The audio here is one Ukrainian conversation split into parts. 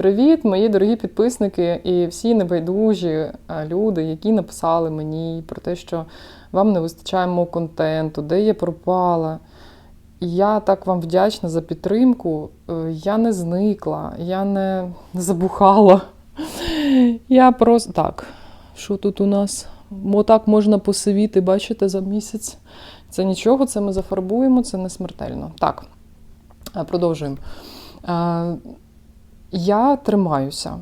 Привіт, мої дорогі підписники і всі небайдужі е, люди, які написали мені про те, що вам не вистачає мого контенту, де я пропала. Я так вам вдячна за підтримку. Е, Я не зникла, я не забухала. Я просто так. Що тут у нас? Мо так можна посивіти, бачите, за місяць. Це нічого, це ми зафарбуємо, це не смертельно. Так, е, продовжуємо. Я тримаюся.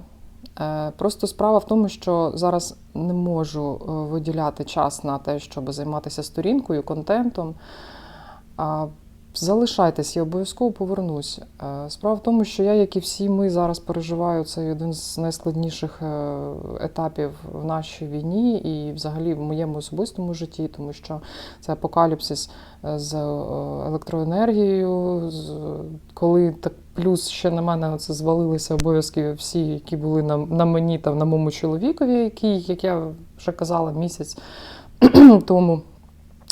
Е, Просто справа в тому, що зараз не можу е, виділяти час на те, щоб займатися сторінкою, контентом. Залишайтесь, я обов'язково повернусь. Е, Справа в тому, що я, як і всі ми, зараз переживаю цей один з найскладніших е, етапів в нашій війні і взагалі в моєму особистому житті, тому що це апокаліпсис е, з електроенергією, коли так плюс ще на мене це звалилися обов'язки всі, які були на, на мені та на моєму чоловікові, який, як я вже казала, місяць тому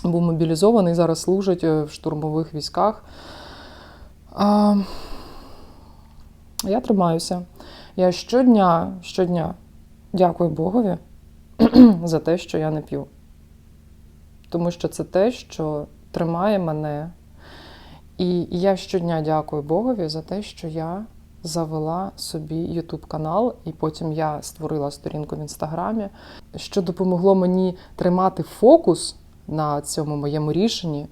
був мобілізований, зараз служить е, в штурмових військах. А, я тримаюся. Я щодня, щодня дякую Богові за те, що я не п'ю. Тому що це те, що тримає мене. І я щодня дякую Богові за те, що я завела собі YouTube канал, і потім я створила сторінку в інстаграмі, що допомогло мені тримати фокус на цьому моєму рішенні,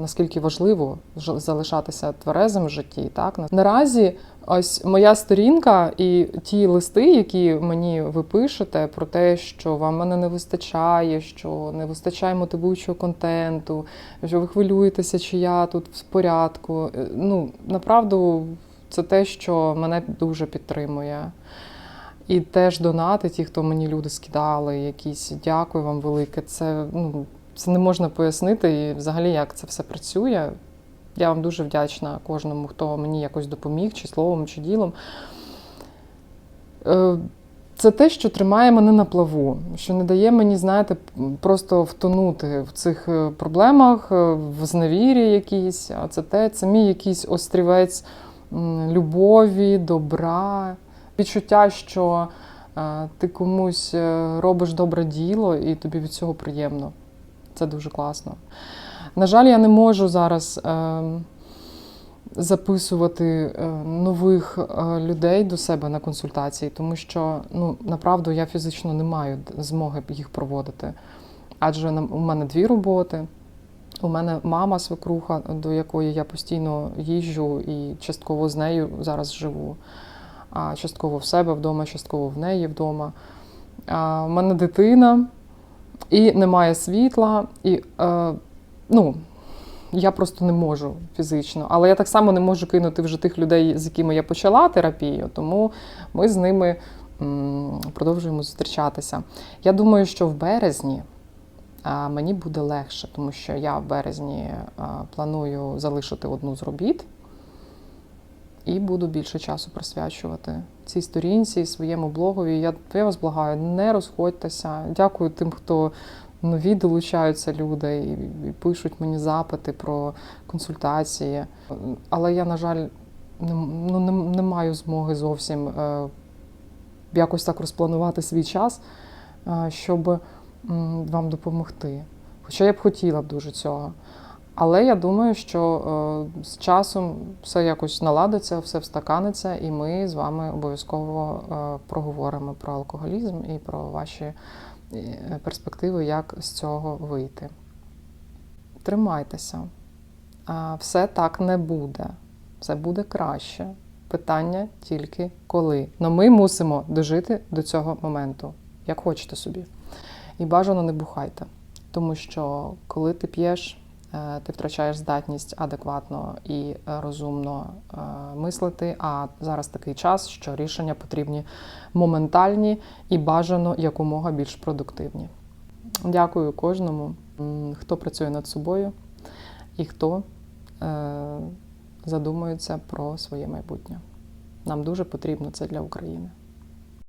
наскільки важливо залишатися тверезим в житті. Так наразі ось моя сторінка і ті листи, які мені ви пишете про те, що вам мене не вистачає, що не вистачає мотивуючого контенту, що ви хвилюєтеся, чи я тут в порядку. Е, Ну направду це те, що мене дуже підтримує. І теж донати, ті, хто мені люди скидали, якісь дякую вам велике. Це ну це не можна пояснити, і взагалі як це все працює. Я вам дуже вдячна кожному, хто мені якось допоміг, чи словом, чи ділом. Е, Це те, що тримає мене на плаву, що не дає мені, знаєте, просто втонути в цих е, проблемах, е, в зневірі якійсь. А це те, це мій якийсь острівець любові, добра, відчуття, що ти комусь робиш добре діло, і тобі від цього приємно. Це дуже класно. На жаль, я не можу зараз е, записувати е, нових е, людей до себе на консультації, тому що ну, направду я фізично не маю змоги їх проводити. Адже у мене дві роботи. У мене мама свекруха, до якої я постійно їжджу і частково з нею зараз живу, а частково в себе вдома, частково в неї вдома. А, у мене дитина, і немає світла, і е, ну, я просто не можу фізично. Але я так само не можу кинути вже тих людей, з якими я почала терапію, тому ми з ними м, продовжуємо зустрічатися. Я думаю, що в березні а, мені буде легше, тому що я в березні а, планую залишити одну з робіт і буду більше часу присвячувати цій сторінці, своєму блогові. Я, я вас благаю, не розходьтеся. Дякую тим, хто нові долучаються люди і, і пишуть мені запити про консультації. Але я, на жаль, не, ну, не, не маю змоги зовсім е, якось так розпланувати свій час, е, щоб м, вам допомогти. Хоча я б хотіла б дуже цього. Але я думаю, що е, з часом все якось наладиться, все встаканиться, і ми з вами обов'язково е, проговоримо про алкоголізм і про ваші е, перспективи, як з цього вийти. Тримайтеся. Все так не буде. Все буде краще. Питання тільки коли. Но ми мусимо дожити до цього моменту, як хочете собі. І бажано не бухайте. Тому що коли ти п'єш, ти втрачаєш здатність адекватно і е, розумно е, мислити. А зараз такий час, що рішення потрібні моментальні і бажано якомога більш продуктивні. Дякую кожному, хто працює над собою і хто е, задумується про своє майбутнє. Нам дуже потрібно це для України.